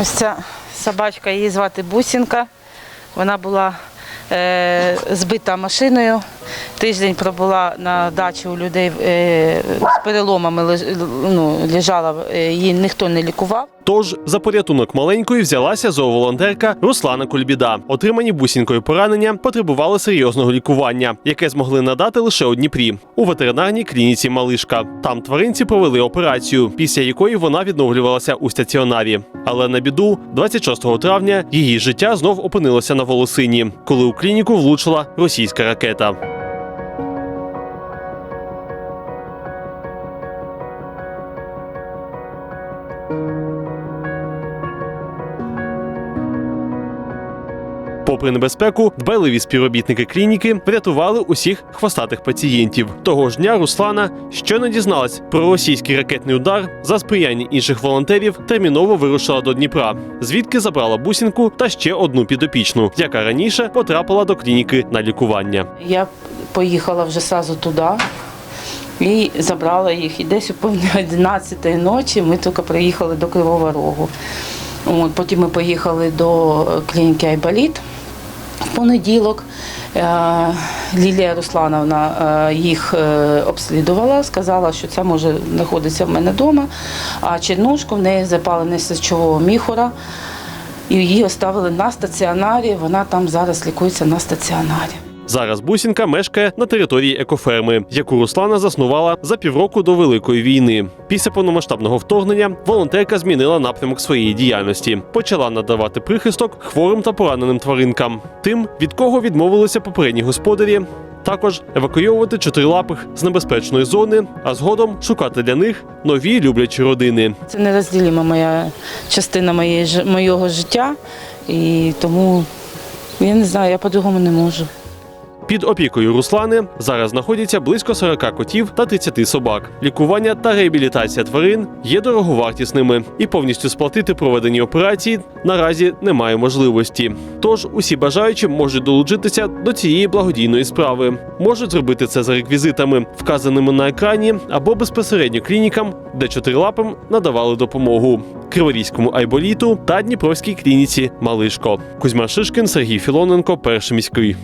Ось ця собачка, її звати Бусінка. Вона була е, збита машиною. Тиждень пробула на дачі у людей е, з переломами ну, лежала, е, її ніхто не лікував. Тож за порятунок маленької взялася зооволонтерка Руслана Кульбіда. Отримані бусінкою поранення потребували серйозного лікування, яке змогли надати лише у Дніпрі у ветеринарній клініці Малишка. Там тваринці провели операцію, після якої вона відновлювалася у стаціонарі. Але на біду, 26 травня, її життя знов опинилося на волосині, коли у клініку влучила російська ракета. Попри небезпеку, дбайливі співробітники клініки врятували усіх хвостатих пацієнтів. Того ж дня Руслана щойно дізналась про російський ракетний удар за сприяння інших волонтерів. Терміново вирушила до Дніпра, звідки забрала бусінку та ще одну підопічну, яка раніше потрапила до клініки на лікування. Я поїхала вже сразу туди і забрала їх. І десь у повні 11 ночі ми тільки приїхали до Кривого Рогу. От, потім ми поїхали до клініки Айболіт в понеділок. Е, Лілія Руслановна е, їх е, обслідувала, сказала, що це може знаходитися в мене вдома, а чернушку в неї запалене сечового міхура. І її оставили на стаціонарі. Вона там зараз лікується на стаціонарі. Зараз бусінка мешкає на території екоферми, яку Руслана заснувала за півроку до великої війни. Після повномасштабного вторгнення волонтерка змінила напрямок своєї діяльності, почала надавати прихисток хворим та пораненим тваринкам, тим, від кого відмовилися попередні господарі. Також евакуйовувати чотирилапих з небезпечної зони, а згодом шукати для них нові люблячі родини. Це нерозділима моя частина моєї, моєго життя, і тому я не знаю, я по-другому не можу. Під опікою Руслани зараз знаходяться близько 40 котів та 30 собак. Лікування та реабілітація тварин є дороговартісними, і повністю сплатити проведені операції наразі немає можливості. Тож усі бажаючі можуть долучитися до цієї благодійної справи. Можуть зробити це за реквізитами, вказаними на екрані, або безпосередньо клінікам, де чотирилапим надавали допомогу. Криворізькому айболіту та Дніпровській клініці Малишко. Кузьма Шишкін, Сергій Філоненко, перший міський.